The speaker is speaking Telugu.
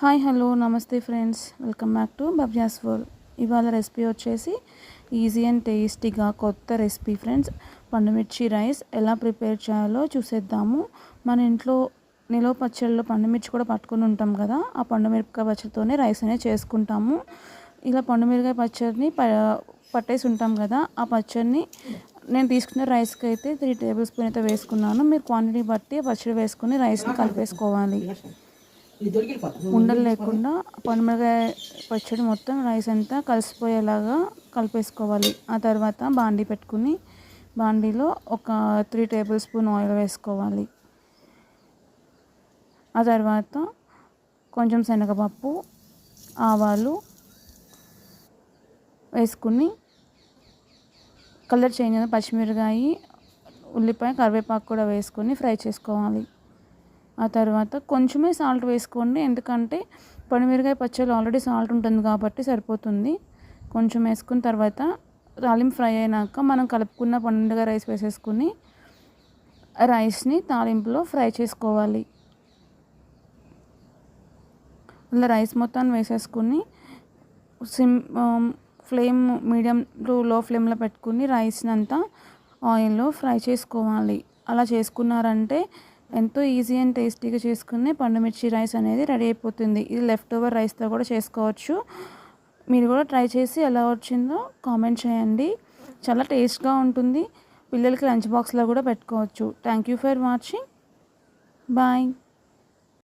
హాయ్ హలో నమస్తే friends. Welcome back to Bubja's world. ఇవాళ రెసిపీ వచ్చేసి ఈజీ అండ్ టేస్టీగా కొత్త రెసిపీ ఫ్రెండ్స్. పండుమిర్చి రైస్ ఎలా ప్రిపేర్ చేయాలో చూసేద్దాము. మన ఇంట్లో నిలవ పచ్చళ్ళలో పండుమిర్చి కూడా పట్టుకుని ఉంటాం కదా ఆ పండుమిరపకాయ పచ్చడితోనే రైస్ అనేది చేసుకుంటాము. ఇలా పండుమిరకాయ పచ్చడిని ప పట్టేసి ఉంటాం కదా ఆ పచ్చడిని నేను తీసుకున్న రైస్కి అయితే త్రీ టేబుల్ స్పూన్ అయితే వేసుకున్నాను. మీరు క్వాంటిటీ బట్టి పచ్చడి వేసుకుని రైస్ని కలిపేసుకోవాలి. ఉండలు లేకుండా పండుమిరకాయ పచ్చడి మొత్తం రైస్ అంతా కలిసిపోయేలాగా కలిపేసుకోవాలి. ఆ తర్వాత బాండీ పెట్టుకుని బాండీలో ఒక త్రీ టేబుల్ స్పూన్ ఆయిల్ వేసుకోవాలి. ఆ తర్వాత కొంచెం శనగపప్పు ఆవాలు వేసుకుని కలర్ చేంజ్ అయిన పచ్చిమిరకాయ ఉల్లిపాయ కరివేపాకు కూడా వేసుకొని ఫ్రై చేసుకోవాలి. ఆ తర్వాత కొంచెమే సాల్ట్ వేసుకోండి. ఎందుకంటే పనిమిరకాయ పచ్చళ్ళు ఆల్రెడీ సాల్ట్ ఉంటుంది కాబట్టి సరిపోతుంది. కొంచెం వేసుకున్న తర్వాత తాలింపు ఫ్రై అయినాక మనం కలుపుకున్న పండుగ రైస్ వేసేసుకుని రైస్ని తాలింపులో ఫ్రై చేసుకోవాలి. అలా రైస్ మొత్తాన్ని వేసేసుకుని సిమ్ ఫ్లేమ్ మీడియం టు లో ఫ్లేమ్లో పెట్టుకుని రైస్ని అంతా ఆయిల్లో ఫ్రై చేసుకోవాలి. అలా చేసుకున్నారంటే ఎంతో ఈజీ అండ్ టేస్టీగా చేసుకునే పండుమిర్చి రైస్ అనేది రెడీ అయిపోతుంది. ఇది లెఫ్ట్ ఓవర్ రైస్తో కూడా చేసుకోవచ్చు. మీరు కూడా ట్రై చేసి ఎలా వచ్చిందో కామెంట్ చేయండి. చాలా టేస్ట్గా ఉంటుంది. పిల్లలకి లంచ్ బాక్స్లో కూడా పెట్టుకోవచ్చు. Thank you for watching bye